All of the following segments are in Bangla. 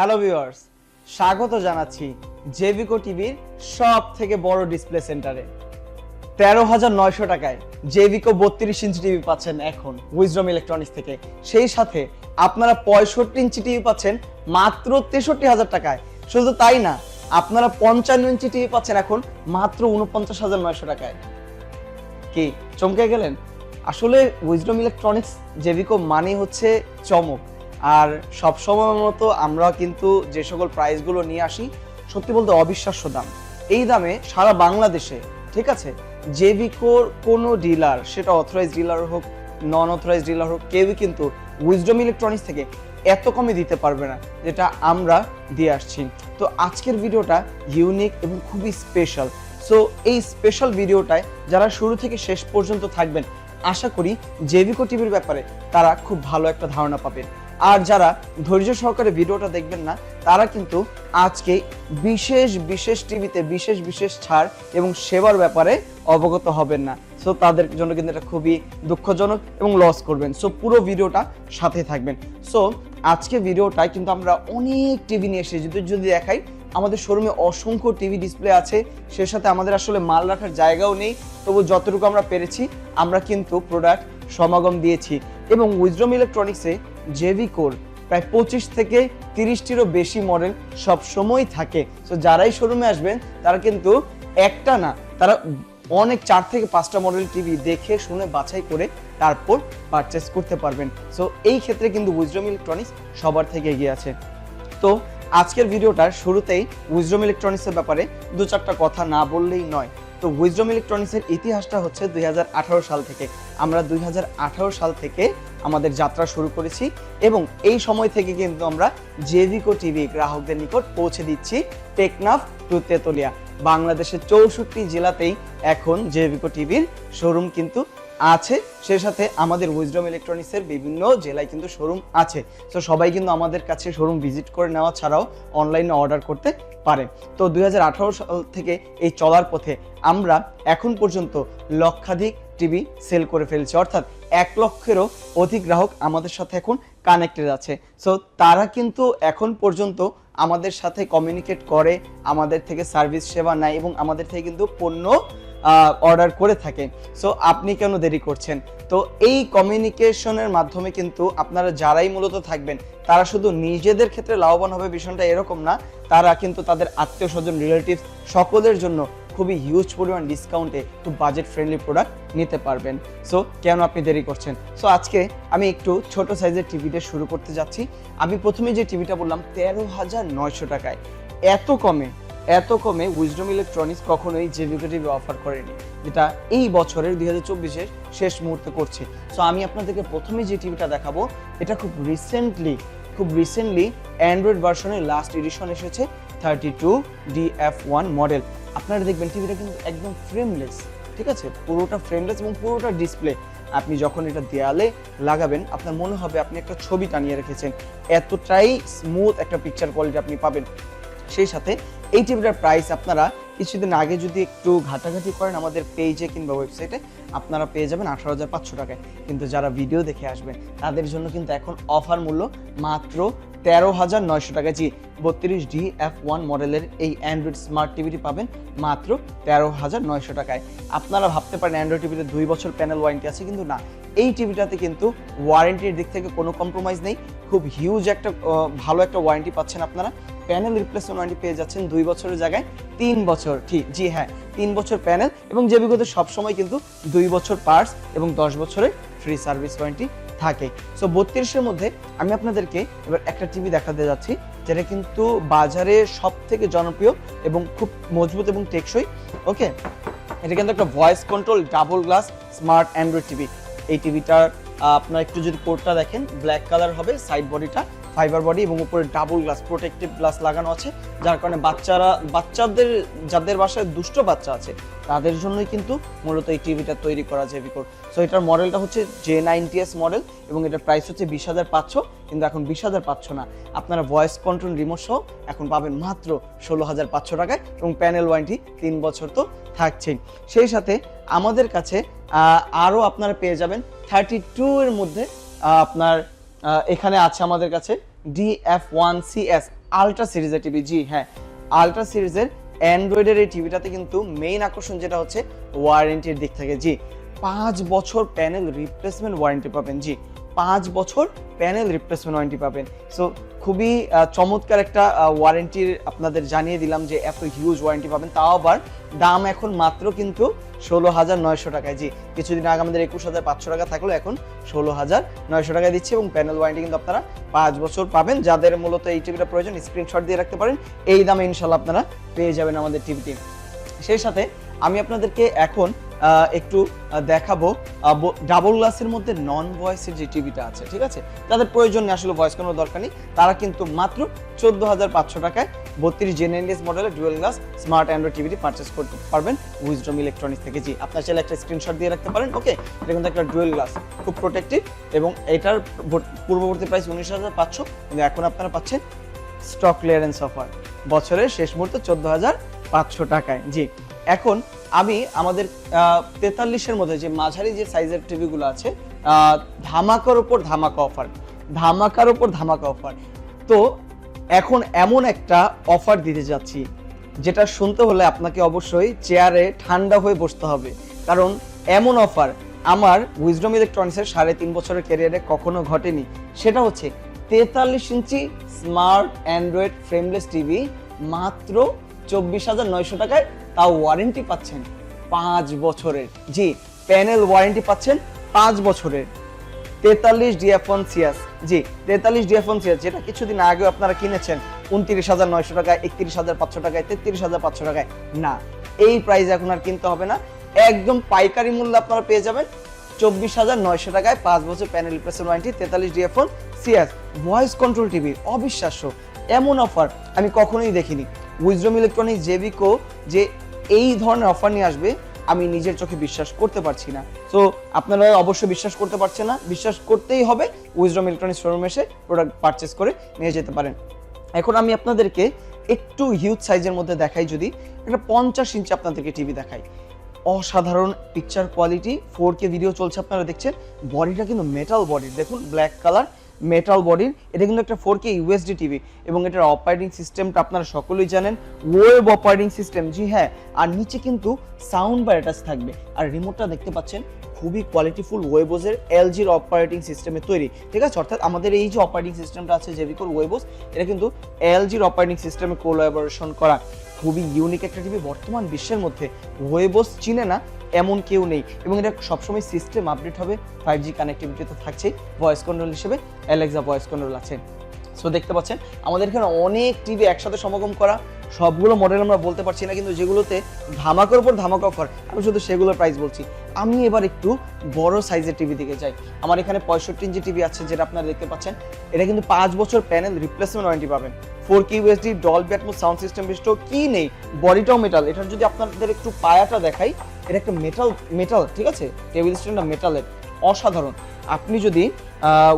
হ্যালো ভিউয়ার্স স্বাগত জানাচ্ছি জেভিকো টিভির সব থেকে বড় ডিসপ্লে সেন্টারে তেরো হাজার নয়শো টাকায় জেভিকো বত্রিশ ইঞ্চি টিভি পাচ্ছেন এখন উইজডম ইলেকট্রনিক্স থেকে। সেই সাথে আপনারা পঁয়ষট্টি ইঞ্চি টিভি পাচ্ছেন মাত্র তেষট্টি হাজার টাকায়। শুধু তাই না, আপনারা পঞ্চান্ন ইঞ্চি টিভি পাচ্ছেন এখন মাত্র উনপঞ্চাশ হাজার নয়শো টাকায়। কি, চমকে গেলেন? আসলে উইজডম ইলেকট্রনিক্স জেভিকো মানে হচ্ছে চমক। আর সব সময় মতো আমরা কিন্তু যে সকল প্রাইসগুলো নিয়ে আসি, সত্যি বলতে অবিশ্বাস্য দাম। এই দামে সারা বাংলাদেশে, ঠিক আছে? জেভিকোর কোনো ডিলার সেটা অথরাইজ ডিলার হোক নন অথরাইজ ডিলার হোক, কেউই কিন্তু উইজডম ইলেকট্রনিক্স থেকে এত কমে দিতে পারবে না, যেটা আমরা দিয়ে আসছি। তো আজকের ভিডিওটা ইউনিক এবং খুবই স্পেশাল সো এই স্পেশাল ভিডিওটায় যারা শুরু থেকে শেষ পর্যন্ত থাকবেন, আশা করি জেভিকো টিভির ব্যাপারে তারা খুব ভালো একটা ধারণা পাবেন আর যারা ধৈর্য সহকারে ভিডিওটা দেখবেন না, তারা কিন্তু আজকে বিশেষ বিশেষ টিভিতে বিশেষ বিশেষ ছাড় এবং সেবার ব্যাপারে অবগত হবেন না। সো তাদের জন্য কিন্তু এটা খুবই দুঃখজনক এবং লস করবেন। সো পুরো ভিডিওটা সাথে থাকবেন। সো আজকে ভিডিওটায় কিন্তু আমরা অনেক টিভি নিয়ে এসেছি। যদি যদি দেখাই, আমাদের শোরুমে অসংখ্য টিভি ডিসপ্লে আছে। সে সাথে আমাদের আসলে মাল রাখার জায়গাও নেই। তবু যতটুকু আমরা পেরেছি, আমরা কিন্তু প্রোডাক্ট সমাগম দিয়েছি। এবং উইজডম ইলেকট্রনিক্সে জেভিকোর প্রায় পঁচিশ থেকে তিরিশটিরও বেশি মডেল সব সময় থাকে। তো যারাই শোরুমে আসবেন, তারা কিন্তু একটা না, তারা অনেক চার থেকে পাঁচটা মডেল টিভি দেখে, শুনে, বাছাই করে তারপর পারচেস করতে পারবেন। সো এই ক্ষেত্রে কিন্তু উইজডম ইলেকট্রনিক্স সবার থেকে এগিয়ে আছে। তো, আজকের ভিডিওটার শুরুতেই উইজডম ইলেকট্রনিক্সের ব্যাপারে দু চারটা কথা না বললেই নয়। তো উইজডম ইলেকট্রনিক্সের ইতিহাসটা হচ্ছে দুই হাজার আঠারো সাল থেকে। আমরা দুই হাজার আঠারো সাল থেকে আমাদের যাত্রা শুরু করেছি এবং এই সময় থেকে কিন্তু আমরা জেভিকো টিভি গ্রাহকদের নিকট পৌঁছে দিচ্ছি টেকনাফ টু তেতলিয়া। বাংলাদেশের চৌষট্টি জেলাতেই এখন জেভিকো টিভির শোরুম কিন্তু আছে, সে সাথে আমাদের উইজডম ইলেকট্রনিক্সের বিভিন্ন জেলায় কিন্তু শোরুম আছে। তো সবাই কিন্তু আমাদের কাছে শোরুম ভিজিট করে নেওয়া ছাড়াও অনলাইনে অর্ডার করতে পারে। তো দু হাজার আঠারো সাল থেকে এই চলার পথে আমরা এখন পর্যন্ত লক্ষাধিক টিভি সেল করে ফেলছি। অর্থাৎ এক লক্ষেরও অধিক গ্রাহক আমাদের সাথে এখন কানেক্টেড আছে। সো তারা কিন্তু এখন পর্যন্ত আমাদের সাথে কমিউনিকেট করে, আমাদের থেকে সার্ভিস সেবা নেয় এবং আমাদের থেকে কিন্তু পণ্য অর্ডার করে থাকে সো আপনি কেন দেরি করছেন? তো এই কমিউনিকেশনের মাধ্যমে কিন্তু আপনারা যারাই মূলত থাকবেন, তারা শুধু নিজেদের ক্ষেত্রে লাভবান হবে বিষয়টা এরকম না, তারা কিন্তু তাদের আত্মীয় স্বজন রিলেটিভ সকলের জন্য খুবই হিউজ পরিমাণ ডিসকাউন্টে খুব বাজেট ফ্রেন্ডলি প্রোডাক্ট নিতে পারবেন। সো কেন আপনি দেরি করছেন? সো আজকে আমি একটু ছোট সাইজের টিভিটা শুরু করতে যাচ্ছি। আমি প্রথমে যে টিভিটা বললাম, তেরো হাজার নয়শো টাকায়। এত কমে। এত কমে উইজডম ইলেকট্রনিক্স কখনোই জেভিকো টিভি অফার করেনি, যেটা এই বছরের দুই হাজার চব্বিশের শেষ মুহূর্তে করছে। সো আমি আপনাদেরকে প্রথমে যে টিভিটা দেখাবো, এটা খুব রিসেন্টলি খুব রিসেন্টলি অ্যান্ড্রয়েড ভার্সনের লাস্ট এডিশন এসেছে thirty two DF one model আপনারা দেখবেন টিভিটা কিন্তু একদম ফ্রেমলেস ঠিক আছে? পুরোটা ফ্রেমলেস এবং পুরোটা ডিসপ্লে আপনি যখন এটা দেয়ালে লাগাবেন, আপনার মনে হবে আপনি একটা ছবি টানিয়ে রেখেছেন। এতটাই স্মুথ একটা পিকচার কোয়ালিটি আপনি পাবেন। সেই সাথে এই টিভিটার প্রাইস আপনারা কিছুদিন আগে যদি একটু ঘাটাঘাটি করেন আমাদের পেজে কিংবা ওয়েবসাইটে আপনারা পেয়ে যাবেন আঠারো হাজার পাঁচশো টাকায়। কিন্তু যারা ভিডিও দেখে আসবেন তাদের জন্য কিন্তু এখন অফার মূল্য মাত্র তেরো হাজার নয়শো টাকা। জি বত্রিশ ডি এফ ওয়ান মডেলের এই অ্যান্ড্রয়েড স্মার্ট টিভিটি পাবেন মাত্র তেরো হাজার নয়শো টাকায়। আপনারা ভাবতে পারেন অ্যান্ড্রয়েড টিভিতে দুই বছর প্যানেল ওয়ারেন্টি আছে, কিন্তু না। এই টিভিটাতে কিন্তু ওয়ারেন্টির দিক থেকে কোনো কম্প্রোমাইজ নেই। খুব হিউজ একটা ভালো একটা ওয়ারেন্টি পাচ্ছেন আপনারা। প্যানেল রিপ্লেসমেন্ট ওয়ারেন্টি পেয়ে যাচ্ছেন দুই বছরের জায়গায় তিন বছর। ঠিক, জি হ্যাঁ। তিন বছর প্যানেল এবং যে বিগত সবসময় কিন্তু দুই বছর পার্টস এবং দশ বছরের ফ্রি সার্ভিস ওয়ারেন্টি থাকে। সো বত্রিশের মধ্যে আমি আপনাদেরকে এবার একটা টিভি দেখাতে যাচ্ছি, যেটা কিন্তু বাজারে সব থেকে জনপ্রিয় এবং খুব মজবুত এবং টেকসই। ওকে এটা কিন্তু একটা voice control double glass smart Android TV এই টিভিটার আপনার একটু যদি কোডটা দেখেন ব্ল্যাক কালার হবে সাইড বডিটা ফাইবার বডি এবং উপরে ডাবল গ্লাস প্রোটেক্টিভ গ্লাস লাগানো আছে, যার কারণে বাচ্চারা, বাচ্চাদের, যাদের বাসায় দুষ্ট বাচ্চা আছে, তাদের জন্যই কিন্তু মূলত এই টিভিটা তৈরি করা জেভিকোর সো এটার মডেলটা হচ্ছে জে নাইনটি এস মডেল এবং এটার প্রাইস হচ্ছে বিশ হাজার পাঁচশো, কিন্তু এখন বিশ হাজার পাঁচশো না। আপনারা ভয়েস কন্ট্রোল রিমোট সহ এখন পাবেন মাত্র ষোলো হাজার পাঁচশো টাকায় এবং প্যানেল ওয়ারেন্টি তিন বছর তো থাকছেই। সেই সাথে আমাদের কাছে আরও আপনারা পেয়ে যাবেন থার্টি টু এর মধ্যে আপনার এখানে আছে আমাদের কাছে D F one C S ultra সিরিজের টিভি জি হ্যাঁ আলট্রা সিরিজের অ্যান্ড্রয়েডের এই টিভিটাতে কিন্তু মেইন আকর্ষণ যেটা হচ্ছে ওয়ারেন্টির দিক থেকে, জি। পাঁচ বছর প্যানেল রিপ্লেসমেন্ট ওয়ারেন্টি পাবেন, জি। পাঁচ বছর প্যানেল রিপ্লেসমেন্ট ওয়ারেন্টি পাবেন। সো খুবই চমৎকার একটা ওয়ারেন্টির আপনাদের জানিয়ে দিলাম যে এত হিউজ ওয়ারেন্টি পাবেন। তাও আবার দাম এখন মাত্র কিন্তু ষোলো হাজার নয়শো টাকায়। জি, কিছুদিন আগে আমাদের একুশ হাজার পাঁচশো টাকা থাকল, এখন ষোলো হাজার নয়শো টাকায় দিচ্ছি এবং প্যানেল ওয়ারেন্টি কিন্তু আপনারা পাঁচ বছর পাবেন। যাদের মূলত এই টিভিটা প্রয়োজন স্ক্রিনশট দিয়ে রাখতে পারেন। এই দামে ইনশাল্লাহ আপনারা পেয়ে যাবেন আমাদের টিভিটি সেই সাথে আমি আপনাদেরকে এখন একটু দেখাবো। ডাবল গ্লাসের মধ্যে নন ভয়েসের যে টিভিটা আছে, ঠিক আছে? তাদের প্রয়োজন নেই, আসলে ভয়েস কোনো দরকার নেই। তারা কিন্তু মাত্র চোদ্দ হাজার পাঁচশো টাকায় বত্রিশ জেনারেলিস মডেলের ডুয়েল গ্লাস স্মার্ট অ্যান্ড্রয়েড টিভিটি পারচেস করতে পারবেন। উইজডম ইলেকট্রনিক্স থেকে জি। আপনার চাইলে একটা স্ক্রিনশট দিয়ে রাখতে পারেন ওকে এটা কিন্তু একটা ডুয়েল গ্লাস খুব প্রোটেক্টিভ এবং এটার পূর্ববর্তী প্রাইস উনিশ হাজার পাঁচশো। কিন্তু এখন আপনারা পাচ্ছেন স্টক ক্লিয়ারেন্স অফার বছরের শেষ মুহূর্তে চোদ্দ হাজার পাঁচশো টাকায়, জি। এখন আমি আমাদের তেতাল্লিশের মধ্যে যে মাঝারি যে সাইজের টিভিগুলো আছে ধামাকার উপর ধামাকা অফার ধামাকার উপর ধামাকা অফার তো এখন এমন একটা অফার দিতে যাচ্ছি, যেটা শুনতে হলে আপনাকে অবশ্যই চেয়ারে ঠান্ডা হয়ে বসতে হবে। কারণ এমন অফার আমার উইজডম ইলেকট্রনিক্সের সাড়ে তিন বছরের ক্যারিয়ারে কখনো ঘটেনি। সেটা হচ্ছে তেতাল্লিশ inch smart Android frameless TV মাত্র চব্বিশ হাজার নয়শো টাকায় তাও ওয়ারেন্টি পাচ্ছেন পাঁচ বছরের। জি প্যানেল ওয়ারেন্টি পাচ্ছেন পাঁচ বছরের। তেতাল্লিশ ডিএফন সিএস জি, তেতাল্লিশ ডিএফন সিএস যেটা কিছুদিন আগে আপনারা কিনেছেন, উনত্রিশ হাজার নয়শো টাকায়, একত্রিশ হাজার পাঁচশো টাকায়, তেত্রিশ হাজার পাঁচশো টাকায়। না, এই প্রাইস এখন আর কিনতে হবে না। একদম পাইকারি মূল্য আপনারা পেয়ে যাবেন চব্বিশ হাজার নয়শো টাকায় পাঁচ বছর প্যানেল রিপ্লেসমেন্ট ওয়ারেন্টি তেতাল্লিশ ডিএফন সিএস ভয়েস কন্ট্রোল টিভি অবিশ্বাস্য। এমন অফার আমি কখনোই দেখিনি। উইজডম ইলেকট্রনিক্স জেবিকো যে এই ধরনের অফার নিয়ে আসবে, আমি নিজের চোখে বিশ্বাস করতে পারছি না। তো আপনারা অবশ্যই বিশ্বাস করতে পারছেন না। বিশ্বাস করতেই হবে উইজডম ইলেকট্রনিক্স শোরুম এসে প্রোডাক্ট পারচেস করে নিয়ে যেতে পারেন। এখন আমি আপনাদেরকে একটু হিউজ সাইজের মধ্যে দেখাই যদি। একটা পঞ্চাশ ইঞ্চি আপনাদেরকে টিভি দেখাই। অসাধারণ picture quality four K video চলছে, আপনারা দেখছেন। বডিটা কিন্তু মেটাল বডি দেখুন ব্ল্যাক কালার মেটাল বডির এটা কিন্তু একটা ফোর কে ইউএসডি টিভি এবং এটার অপারেটিং সিস্টেমটা আপনারা সকলেই জানেন ওয়েব অপারেটিং সিস্টেম জি হ্যাঁ আর নিচে কিন্তু সাউন্ড বার অ্যাটাচ থাকবে। আর রিমোটটা দেখতে পাচ্ছেন, খুবই কোয়ালিটিফুল ওয়েবোজের এলজির অপারেটিং সিস্টেমে তৈরি। ঠিক আছে? অর্থাৎ আমাদের এই যে অপারেটিং সিস্টেমটা আছে জেভিকোর ওয়েবোস এটা কিন্তু এলজির অপারেটিং সিস্টেমে কোলাবোরেশন করা। খুবই ইউনিক একটা টিভি বর্তমান বিশ্বের মধ্যে ওয়েবোস চিনে না, এমন কেউ নেই। এবং এটা সবসময় সিস্টেম আপডেট হবে ফাইভ জি কানেক্টিভিটি তো থাকছেই ভয়েস কন্ট্রোল হিসেবে অ্যালেক্সা ভয়েস কন্ট্রোল আছে। সো দেখতে পাচ্ছেন, আমাদের এখানে অনেক টিভি একসাথে সমাগম করা, সবগুলো মডেল আমরা বলতে পারছি না, কিন্তু যেগুলোতে ধামাকার উপর ধামাকা অফার আমি শুধু সেগুলোর প্রাইস বলছি। আমি এবার একটু বড় সাইজের টিভি দিকে যাই। আমার এখানে পঁয়ষট্টি ইঞ্চি টিভি আছে, যেটা আপনারা দেখতে পাচ্ছেন। এটা কিন্তু পাঁচ বছর প্যানেল রিপ্লেসমেন্ট ওয়ারেন্টি পাবেন। ফোর কি ইউএসডি ডল ব্যাটমো সাউন্ড সিস্টেম বিশিষ্ট কি নেই? বডিটাও মেটাল এটার যদি আপনাদের একটু পায়াটা দেখাই, এটা একটা মেটাল মেটাল ঠিক আছে? টেবিল স্ট্যান্ডটা মেটালের অসাধারণ। আপনি যদি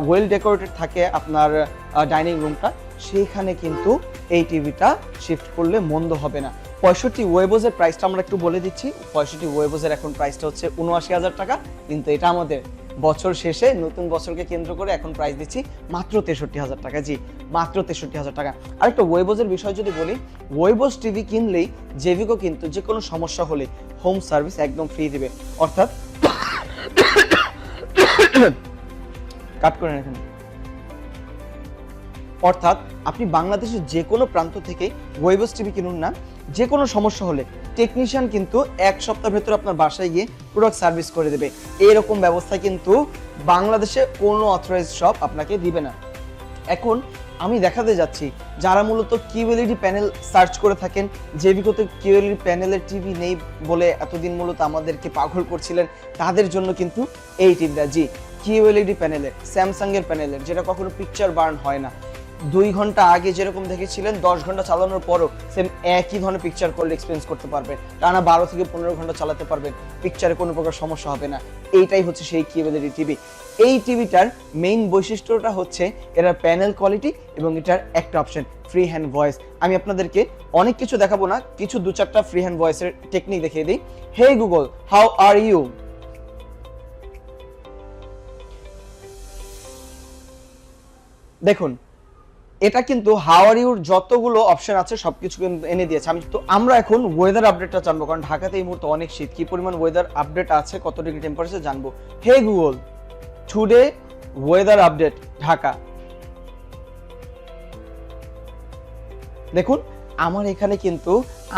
ওয়েল ডেকোরেটেড থাকে আপনার ডাইনিং রুমটা সেইখানে কিন্তু এই টিভিটা শিফট করলে মন্দ হবে না। পঁয়ষট্টি ওয়েবোজের প্রাইসটা আমরা একটু বলে দিচ্ছি। পঁয়ষট্টি ওয়েবোজের এখন প্রাইসটা হচ্ছে উনআশি হাজার টাকা, কিন্তু এটা আমাদের বছর শেষে নতুন বছরকে কেন্দ্র করে এখন প্রাইস দিচ্ছি মাত্র তেষট্টি হাজার টাকা। জি, মাত্র তেষট্টি হাজার টাকা। আরেকটা ওয়েবোজের বিষয় যদি বলি ওয়েবোজ টিভি কিনলেই জেভিকো কিন্তু যে কোনো সমস্যা হলে হোম সার্ভিস একদম ফ্রি দিবে। অর্থাৎ কাট করেন এখানে। অর্থাৎ আপনি বাংলাদেশের যে কোনো প্রান্ত থেকে ওয়েবস টিভি কিনুন না। যে কোনো সমস্যা হলে টেকনিশিয়ান কিন্তু এক সপ্তাহ ভেতর আপনার বাসায় গিয়ে প্রোডাক্ট সার্ভিস করে দেবে। এরকম ব্যবস্থা কিন্তু বাংলাদেশে কোনো অথরাইজ শপ আপনাকে দিবে না। এখন আমি দেখাতে যাচ্ছি, যারা মূলত কিউএলইডি প্যানেল সার্চ করে থাকেন জেভিকোতে কিউএলইডি প্যানেলের টিভি নেই বলে এতদিন মূলত আমাদেরকে পাগল করছিলেন, তাদের জন্য কিন্তু এই টিভিটা জি কিউএলইডি প্যানেলের স্যামসাং এর প্যানেলের যেটা কখনো পিকচার বার্ন হয় না। দুই ঘণ্টা আগে যেরকম দেখেছিলেন, দশ ঘণ্টা চালানোর পরও সেম একই ধরনের পিকচার করলে এক্সপিরিয়েন্স করতে পারবেন টানা বারো থেকে পনেরো ঘণ্টা চালাতে পারবেন পিকচারে কোনো প্রকার সমস্যা হবে না। এইটাই হচ্ছে সেই কিউএলইডি টিভি এই টিভিটার মেইন বৈশিষ্ট্যটা হচ্ছে এটার প্যানেল কোয়ালিটি এবং এটার একটা অপশন ফ্রি হ্যান্ড ভয়েস আমি আপনাদেরকে অনেক কিছু দেখাবো না, কিছু দু চারটা ফ্রি হ্যান্ড ভয়েসের টেকনিক দেখিয়ে দিই। Hey Google how are you দেখুন এটা কিন্তু হাওয়ারিউর যতগুলো অপশন আছে, সবকিছু কিন্তু এনে দিয়েছে। আমি তো, আমরা এখন ওয়েদার আপডেটটা জানব, কারণ ঢাকাতে এই মুহূর্তে অনেক শীত। কি পরিমাণ ওয়েদার আপডেট আছে, কত ডিগ্রি টেম্পারেচার জানব। Hey Google today weather update Dhaka. দেখুন, আমার এখানে কিন্তু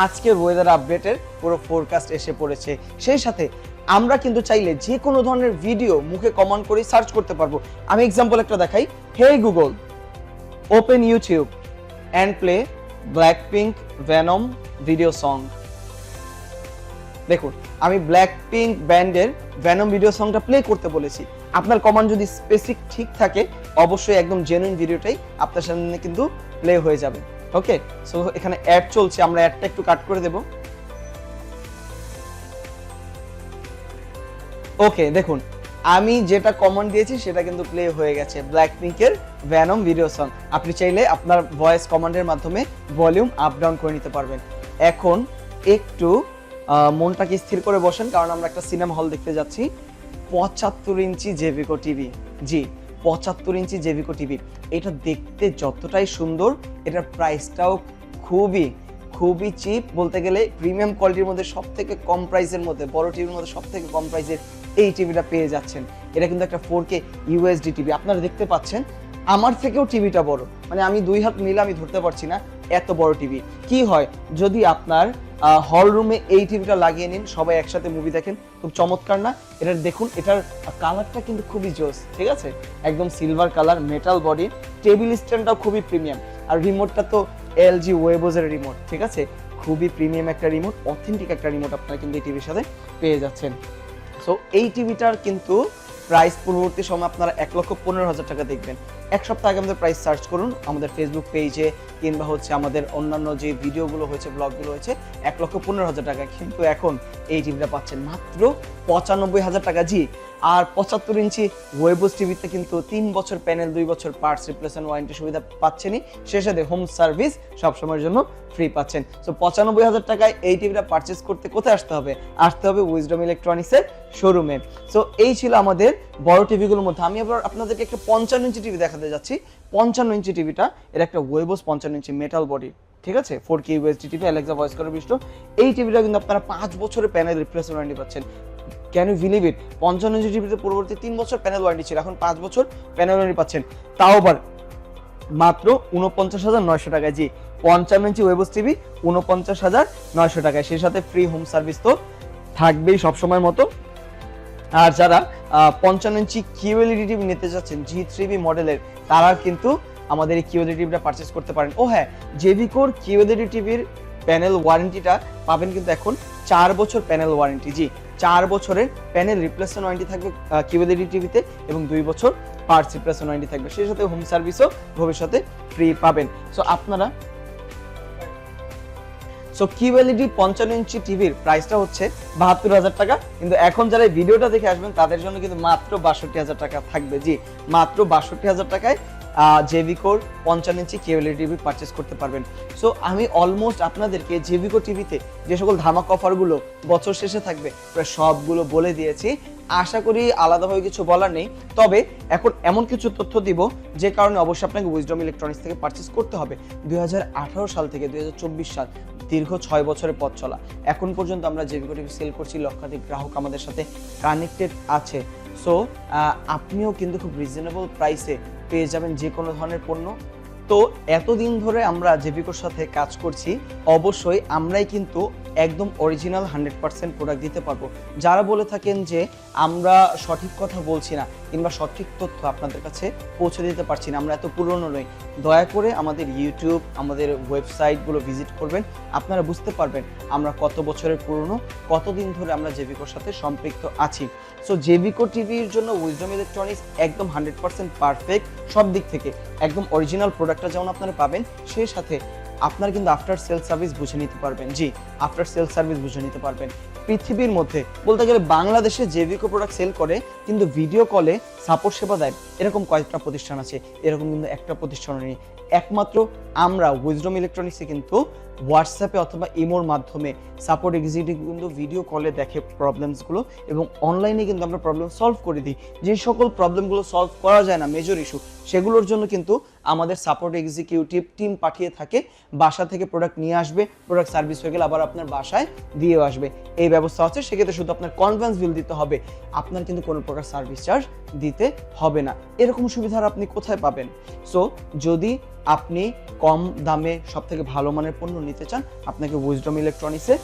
আজকের ওয়েদার আপডেটের পুরো ফোরকাস্ট এসে পড়েছে। সেই সাথে আমরা কিন্তু চাইলে যে কোনো ধরনের ভিডিও মুখে কমান্ড করে সার্চ করতে পারব। আমি এক্সাম্পল একটা দেখাই। Hey Google open YouTube and play Black Pink Venom video song দেখুন, আমি ব্ল্যাক পিঙ্ক ব্যান্ডের ভ্যানম ভিডিও সংটা প্লে করতে বলেছি। আপনার কমান্ড যদি স্পেসিফিক ঠিক থাকে, অবশ্যই একদম জেনুইন ভিডিওটাই আপনার সামনে কিন্তু প্লে হয়ে যাবে। ওকে সো এখানে অ্যাড চলছে, আমরা অ্যাডটা একটু কাট করে দেব। ওকে দেখুন আমি যেটা কমান্ড দিয়েছি সেটা কিন্তু প্লে হয়ে গেছে ব্ল্যাক পিঙ্কের ভ্যানম ভিডিও সং আপনি চাইলে আপনার ভয়েস কমান্ডের মাধ্যমে ভলিউম আপ ডাউন করে নিতে পারবেন। এখন একটু মনটাকে স্থির করে বসেন, কারণ আমরা একটা সিনেমা হল দেখতে যাচ্ছি। পঁচাত্তর ইঞ্চি জেভিকো টিভি জি, পঁচাত্তর ইঞ্চি জেভিকো টিভি এটা দেখতে যতটাই সুন্দর, এটার প্রাইসটাও খুবই খুবই চিপ বলতে গেলে প্রিমিয়াম কোয়ালিটির মধ্যে সব থেকে কম প্রাইসের মধ্যে, বড় টিভির মধ্যে সব থেকে কম প্রাইসের এই টিভিটা পেয়ে যাচ্ছেন। এটা কিন্তু একটা ফোর কে ইউএসডি টিভি আপনারা দেখতে পাচ্ছেন, আমার থেকেও টিভিটা বড়। মানে আমি দুই হাত মিলে আমি ধরতে পারছি না, এত বড় টিভি কি হয়, যদি আপনার হল রুমে এই টিভিটা লাগিয়ে নিন, সবাই একসাথে মুভি দেখেন, খুব চমৎকার না? এটার দেখুন, এটার কালারটা কিন্তু খুবই জোস, ঠিক আছে? একদম silver colour metal body table স্ট্যান্ডটাও খুবই প্রিমিয়াম আর রিমোটটা তো এলজি ওয়েবোজের রিমোট ঠিক আছে? খুবই প্রিমিয়াম একটা রিমোট অথেন্টিক একটা রিমোট আপনারা কিন্তু এই টিভির সাথে পেয়ে যাচ্ছেন। সো এই টিভিটার কিন্তু প্রাইস পূর্ববর্তী সময় আপনারা এক লক্ষ পনেরো হাজার টাকা দেখবেন। এক সপ্তাহ আগে আমাদের প্রাইস সার্চ করুন, আমাদের ফেসবুক পেজে কিংবা হচ্ছে আমাদের অন্যান্য যে ভিডিওগুলো হয়েছে ব্লগগুলো হয়েছে, এক লক্ষ পনেরো হাজার টাকা কিন্তু এখন এই টিভিটা পাচ্ছেন। মাত্র পঁচানব্বই হাজার টাকা। জি আর পঁচাত্তর ইঞ্চি ওয়েবোস টিভিতে কিন্তু তিন বছর প্যানেল দুই বছর পার্টস রিপ্লেসমেন্ট ওয়ারেন্টি সুবিধা পাচ্ছেনই। সে সাথে হোম সার্ভিস সবসময়ের জন্য ফ্রি পাচ্ছেন। সো পঁচানব্বই হাজার টাকায় এই টিভিটা পারচেস করতে কোথায় আসতে হবে? আসতে হবে উইজডম ইলেকট্রনিক্সের শোরুমে সো এই ছিল আমাদের বড় টিভিগুলোর মধ্যে। আমি আবার আপনাদেরকে একটা পঞ্চান্ন ইঞ্চি টিভি দেখাতে যাচ্ছি। পঞ্চান্ন ইঞ্চি টিভিটা এটা একটা ওয়েবোস পঞ্চান্ন ইঞ্চি মেটাল বডি ঠিক আছে? Four K USD TV Alexa voice করে বিষ্ট এই টিভিটা কিন্তু আপনারা পাঁচ বছরের প্যানেল রিপ্লেসমেন্ট ওয়ারেন্টি পাচ্ছেন। ক্যান ইউ বিলিভ ইট পঞ্চান্ন ইঞ্চি টিভিতে পূর্ববর্তী তিন বছর প্যানেল ওয়ারেন্টি ছিল। এখন পাঁচ বছর প্যানেল ওয়ারেন্টি পাচ্ছেন। তাও আবার মাত্র উনপঞ্চাশ হাজার নয়শো টাকায়। জি, পঞ্চান্ন ইঞ্চি ওয়েবস টিভি উনপঞ্চাশ হাজার নয়শো টাকায়। সেই সাথে ফ্রি হোম সার্ভিস তো থাকবেই সবসময়ের মতো। আর যারা পঞ্চান্ন ইঞ্চি কিউএলইডি টিভি নিতে চাচ্ছেন জি থ্রি মডেলের তারা কিন্তু আমাদের এই কিউএলইডি টিভিটা পারচেস করতে পারেন। ও হ্যাঁ জেভিকোর কিউএলইডি টিভির প্যানেল ওয়ারেন্টিটা পাবেন কিন্তু এখন চার বছর প্যানেল ওয়ারেন্টি জি, চার বছরের প্যানেল রিপ্লেসমেন্ট ওয়ারেন্টি থাকবে কিউএলইডি টিভিতে এবং দুই বছর পার্টস রিপ্লেসমেন্ট ওয়ারেন্টি থাকবে। সেই সাথে হোম সার্ভিসও ভবিষ্যতে ফ্রি পাবেন। সো আপনারা সো কিউএলইডি পঞ্চান্ন ইঞ্চি টিভির প্রাইসটা হচ্ছে বাহাত্তর হাজার টাকা। কিন্তু এখন যারা ভিডিওটা দেখে আসবেন, তাদের জন্য কিন্তু মাত্র বাষট্টি হাজার টাকা থাকবে। জি, মাত্র বাষট্টি হাজার টাকায় জেভিকোর পঞ্চান্ন ইঞ্চি কেবল টিভি পারচেস করতে পারবেন। সো আমি অলমোস্ট আপনাদেরকে জেভিকো টিভিতে যে সকল ধামাক অফারগুলো বছর শেষে থাকবে, প্রায় সবগুলো বলে দিয়েছি। আশা করি আলাদাভাবে কিছু বলার নেই। তবে, এখন এমন কিছু তথ্য দিব, যে কারণে অবশ্যই আপনাকে উইজডম ইলেকট্রনিক্স থেকে পারচেস করতে হবে। দু হাজার আঠারো সাল থেকে দু হাজার চব্বিশ সাল, দীর্ঘ ছয় বছরের পথ চলা। এখন পর্যন্ত আমরা জেভিকো টিভি সেল করছি, লক্ষাধিক গ্রাহক আমাদের সাথে কানেক্টেড আছে। সো আপনিও কিন্তু খুব রিজনেবল প্রাইসে পেয়ে যাবেন যে কোনো ধরনের পণ্য। তো এতদিন ধরে আমরা জেপিকোর সাথে কাজ করছি। অবশ্যই আমরাই কিন্তু একদম অরিজিনাল হান্ড্রেড পার্সেন্ট প্রোডাক্ট দিতে পারব। যারা বলে থাকেন যে আমরা সঠিক কথা বলছি না কিংবা সঠিক তথ্য আপনাদের কাছে পৌঁছে দিতে পারছি না, আমরা এত পুরনো নই। দয়া করে আমাদের ইউটিউব আমাদের ওয়েবসাইটগুলো ভিজিট করবেন। আপনারা বুঝতে পারবেন আমরা কত বছরের পুরনো, কতদিন ধরে আমরা জেভিকোর সাথে সম্পৃক্ত আছি। সো জেভিকো টিভির জন্য উইজডম ইলেকট্রনিক্স একদম হান্ড্রেড পারফেক্ট সব দিক থেকে। একদম অরিজিনাল প্রোডাক্টটা যেমন আপনারা পাবেন, সেই সাথে আপনারা কিন্তু আফটার সেল সার্ভিস বুঝে নিতে পারবেন। জি আফটার সেল সার্ভিস বুঝে নিতে পারবেন। পৃথিবীর মধ্যে, বলতে গেলে বাংলাদেশে জেভিকো প্রোডাক্ট সেল করে, কিন্তু ভিডিও কলে সাপোর্ট সেবা দেয়। এরকম কয়েকটা প্রতিষ্ঠান আছে, এরকম কিন্তু একটা প্রতিষ্ঠান নেই। একমাত্র আমরা উইজডম ইলেকট্রনিক্সে কিন্তু হোয়াটসঅ্যাপে অথবা ইমোর মাধ্যমে সাপোর্ট এক্সিকিউটিভ কিন্তু ভিডিও কলে দেখে প্রবলেমসগুলো এবং অনলাইনে কিন্তু আমরা প্রবলেম সলভ করে দিই। যে সকল প্রবলেমগুলো সলভ করা যায় না মেজর ইস্যু সেগুলোর জন্য কিন্তু আমাদের সাপোর্ট এক্সিকিউটিভ টিম পাঠিয়ে থাকে, বাসা থেকে প্রোডাক্ট নিয়ে আসবে প্রোডাক্ট সার্ভিস হয়ে গেলে আবার আপনার বাসায় দিয়েও আসবে। এই ব্যবস্থা হচ্ছে, সেক্ষেত্রে শুধু আপনার কনভেন্স বিল দিতে হবে, আপনার কিন্তু কোনো প্রকার সার্ভিস চার্জ দিতে হবে না। এরকম সুবিধা আপনি কোথায় পাবেন? সো যদি আপনি কম দামে সব থেকে ভালো মানের পণ্য নিতে চান, আপনাকে উইজডম ইলেকট্রনিক্সের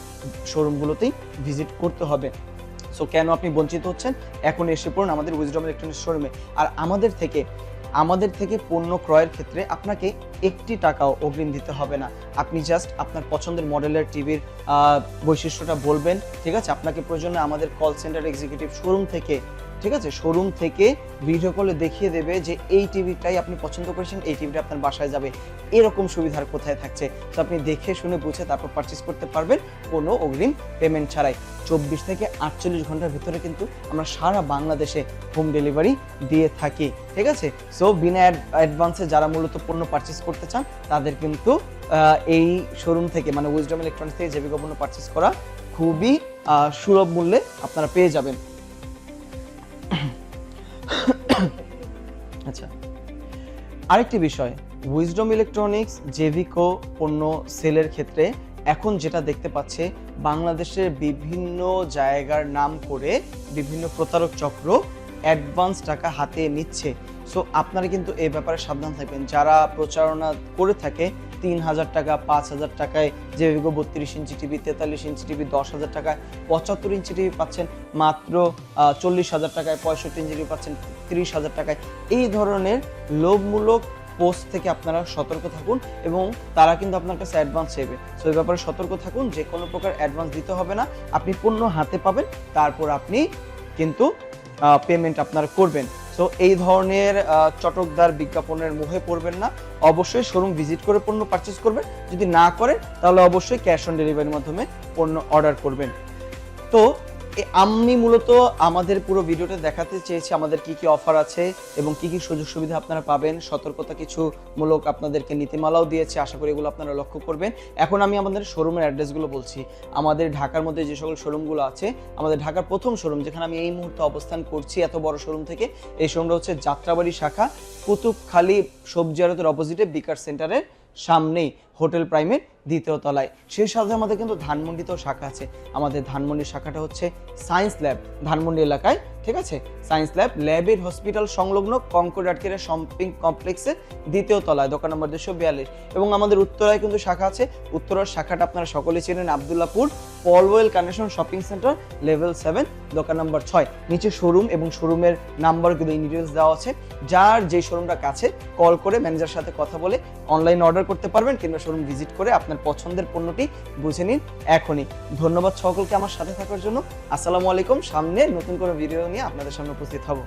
শোরুমগুলোতেই ভিজিট করতে হবে। সো কেন আপনি বঞ্চিত হচ্ছেন? এখন এসে পড়ুন আমাদের উইজডম ইলেকট্রনিক্স শোরুমে আর আমাদের থেকে আমাদের থেকে পণ্য ক্রয়ের ক্ষেত্রে আপনাকে একটি টাকাও অগ্রিম দিতে হবে না। আপনি জাস্ট আপনার পছন্দের মডেলের টিভির বৈশিষ্ট্যটা বলবেন, ঠিক আছে? আপনাকে প্রয়োজনে আমাদের কল সেন্টার এক্সিকিউটিভ শোরুম থেকে ঠিক আছে? শোরুম থেকে ভিডিও কলে দেখিয়ে দেবে যে এই টিভিটাই আপনি পছন্দ করেছেন, এই টিভিটা আপনার বাসায় যাবে। এরকম সুবিধার কোথায় থাকছে? তো আপনি দেখে শুনে বুঝে তারপর পারচেস করতে পারবেন কোনো অগ্রিম পেমেন্ট ছাড়াই। চব্বিশ থেকে আটচল্লিশ ঘণ্টার ভিতরে কিন্তু আমরা সারা বাংলাদেশে হোম ডেলিভারি দিয়ে থাকি। ঠিক আছে? সো বিনা অ্যাডভান্সে যারা মূলত পণ্য পারচেস করতে চান, তাদের কিন্তু এই শোরুম থেকে মানে উইজডম ইলেকট্রনিক্স থেকে জৈবিক পণ্য পারচেস করা খুবই সুলভ মূল্যে আপনারা পেয়ে যাবেন। আচ্ছা। আরেকটি বিষয় উইজডম ইলেকট্রনিক্স জেভিকো পণ্য সেলের ক্ষেত্রে এখন যেটা দেখতে পাচ্ছে, বাংলাদেশের বিভিন্ন জায়গার নাম করে বিভিন্ন প্রতারক চক্র অ্যাডভান্স টাকা হাতে নিচ্ছে। সো আপনারা কিন্তু এ ব্যাপারে সাবধান থাকবেন। যারা প্রচারণা করে থাকে তিন হাজার টাকা পাঁচ হাজার টাকায় জেভিকো বত্রিশ ইঞ্চি টিভি তেতাল্লিশ ইঞ্চি টিভি দশ হাজার টাকায় পঁচাত্তর ইঞ্চি টিভি পাচ্ছেন। মাত্র চল্লিশ হাজার টাকায় পঁয়ষট্টি ইঞ্চি টিভি পাচ্ছেন তিরিশ হাজার টাকায়। এই ধরনের লোভমূলক পোস্ট থেকে আপনারা সতর্ক থাকুন এবং তারা কিন্তু আপনার কাছে অ্যাডভান্স চাইবে সো এই ব্যাপারে সতর্ক থাকুন, যে কোনো প্রকার অ্যাডভান্স দিতে হবে না। আপনি পণ্য হাতে পাবেন, তারপর আপনি কিন্তু পেমেন্ট আপনারা করবেন। সো এই ধরনের চটকদার বিজ্ঞাপনের মুহে পড়বেন না। অবশ্যই শোরুম ভিজিট করে পণ্য পারচেস করবেন। যদি না করেন, তাহলে অবশ্যই ক্যাশ অন ডেলিভারির মাধ্যমে পণ্য অর্ডার করবেন। তো আমি মূলত আমাদের পুরো ভিডিওটা দেখাতে চেয়েছি আমাদের কি কি অফার আছে এবং কি কি সুযোগ সুবিধা আপনারা পাবেন, সতর্কতা কিছু মূলক আপনাদেরকে নীতিমালাও দিয়েছে, আশা করি এগুলো আপনারা লক্ষ্য করবেন। এখন আমি আমাদের শোরুমের অ্যাড্রেসগুলো বলছি। আমাদের ঢাকার মধ্যে যে সকল শোরুমগুলো আছে, আমাদের ঢাকার প্রথম শোরুম যেখানে আমি এই মুহূর্তে অবস্থান করছি, এত বড় শোরুম থেকে, এই শোরুমটা হচ্ছে যাত্রাবাড়ি শাখা, কুতুবখালী সবজি আড়তের অপোজিটে বিকার সেন্টারের সামনেই হোটেল প্রাইমের দ্বিতীয় তলায়। সেই সাথে আমাদের কিন্তু ধানমন্ডিতেও শাখা আছে। আমাদের ধানমন্ডির শাখাটা হচ্ছে সায়েন্স ল্যাব। ধানমন্ডি এলাকায় ঠিক আছে? সায়েন্স ল্যাব ল্যাবের হসপিটাল সংলগ্ন কঙ্কর আটকের শপিং কমপ্লেক্সের দ্বিতীয় তলায় দোকান নম্বর দুশো বিয়াল্লিশ। এবং আমাদের উত্তরায় কিন্তু শাখা আছে। উত্তরার শাখাটা আপনারা সকলে চেনেন, Abdullapur Polwel connection shopping centre level seven দোকান নম্বর ছয়। নিচে শোরুম এবং শোরুমের নাম্বারগুলো ইন ডিটেলস দেওয়া আছে। যার যে শোরুমটা কাছে কল করে ম্যানেজার সাথে কথা বলে অনলাইন অর্ডার করতে পারবেন কিংবা শোরুম ভিজিট করে আপনার পছন্দের পণ্যটি বুঝে নিন এখনই। ধন্যবাদ সকলকে আমার সাথে থাকার জন্য। আসসালামু আলাইকুম। সামনে নতুন কোনো ভিডিও নিয়ে আপনাদের সামনে উপস্থিত হব।